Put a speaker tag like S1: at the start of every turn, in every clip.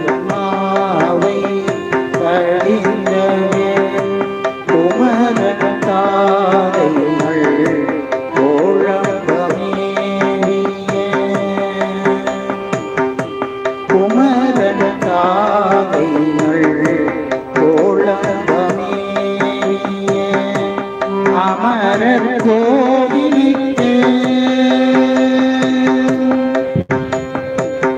S1: சூரபன்மாவை கழிந்தவே குமரன் தாரைகள் கோழம்பமேவிய குமரன் தாதைகள் கோளம்பமேவிய அமரர் கோ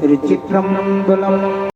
S1: त्रिचित्रं बलम्